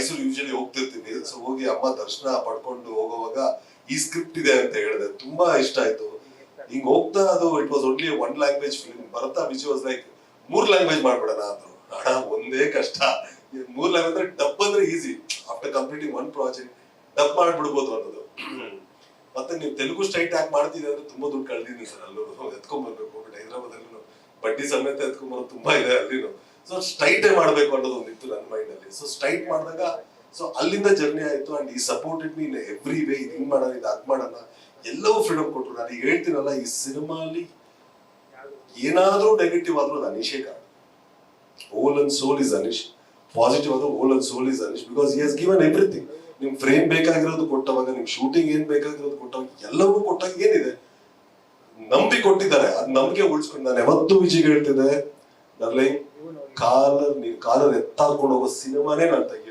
Mysuru usually ಹೋಗ್ತಿರ್ತೀನಿ. So ಹೋಗಿ ಅಮ್ಮ ದರ್ಶನ ಪಡ್ಕೊಂಡು ಹೋಗುವಾಗ ಈ ಸ್ಕ್ರಿಪ್ಟ್ ಇದೆ ಅಂತ ಹೇಳಿದೆ. ತುಂಬಾ ಇಷ್ಟ ಆಯ್ತು. ಹಿಂಗ್ ಹೋಗ್ತಾ ಅದು it was only one language film ಬರ್ತಾ ವಿಚ್ ವಾಸ್ ಲೈಕ್ ಮೂರ್ ಲ್ಯಾಂಗ್ವೇಜ್ ಮಾಡ್ಬಿಡೋಣ ಅಂದ್ರು. ಒಂದೇ ಕಷ್ಟ. ಮೂರ್ ಲ್ಯಾಂಗ್ವೇಜ್ ಅಂದ್ರೆ ಡಬ್ ಅಂದ್ರೆ easy after completing one project dub ಮಾಡ್ಬಿಡ್ಬೋದು ಅನ್ನೋದು. ಮತ್ತೆ ನೀವು ತೆಲುಗು ಸ್ಟ್ರೈಟ್ ಯಾಕೆ ಮಾಡ್ತೀನಿ ಅಂದ್ರೆ ತುಂಬಾ ದುಡ್ಡು ಕಳ್ದಿದ್ದೀನಿ ಸರ್ ಅಲ್ಲೂ. ಎತ್ಕೊಂಡ್ ಬರ್ಬೇಕು. ಬಟ್ ಹೈದರಾಬಾದ್ ಅಲ್ಲೂ ಬಡ್ಡಿ ಸಮೇತ ಎತ್ಕೊಂಡ್ ಬರೋದು ತುಂಬಾ ಇದೆ ಅಲ್ಲಿನು. ಸೊ ಸ್ಟ್ರೈಟೇ ಮಾಡಬೇಕು ಅನ್ನೋದು ಒಂದಿತ್ತು ನನ್ನ ಮೈಂಡ್ ಅಲ್ಲಿ ಸೊ ಸ್ಟ್ರೈಟ್ ಮಾಡಿದಾಗ ಸೊ ಅಲ್ಲಿಂದ ಜರ್ನಿ ಆಯ್ತು and he supported me in every way ಇದು ಹಿಂಗ್ ಮಾಡೋಣ, ಇದು ಅದ್ ಮಾಡೋಣ. ಎಲ್ಲವೂ ಫ್ರೀಡಮ್ ಕೊಟ್ರು ನಾನು ಈಗ ಹೇಳ್ತೀನಲ್ಲ, ಈ ಸಿನಿಮಾ ಅಲ್ಲಿ ಏನಾದ್ರೂ ನೆಗೆಟಿವ್ ಆದ್ರೂ ಅದು ಅನಿಶೇ whole and soul is Anish positive ಆದ್ರೂ whole and soul is Anish because he has given everything ನಿಮ್ ಫ್ರೇಮ್ ಬೇಕಾಗಿರೋದು ಕೊಟ್ಟವಾಗ ನಿಮ್ ಶೂಟಿಂಗ್ ಏನ್ ಬೇಕಾಗಿರೋದು ಕೊಟ್ಟವಾಗ, ಎಲ್ಲವೂ ಕೊಟ್ಟಾಗ ಏನಿದೆ? ನಂಬಿ ಕೊಟ್ಟಿದ್ದಾರೆ. ಅದ್ ನಂಬಿಕೆ ಉಳಿಸ್ಕೊಂಡು, ನಾನು ಯಾವತ್ತೂ ವಿಜಯ್ ಹೇಳ್ತಿದ್ದೆ, ಡರ್ಲಿಂಗ್ ಕಾಲರ್ ನೀನ್ ಕಾಲ ಎತ್ತಾಕೊಂಡು ಹೋಗೋ ಸಿನಿಮಾನೇ ನಾನು ತೆಗಿತೀನಿ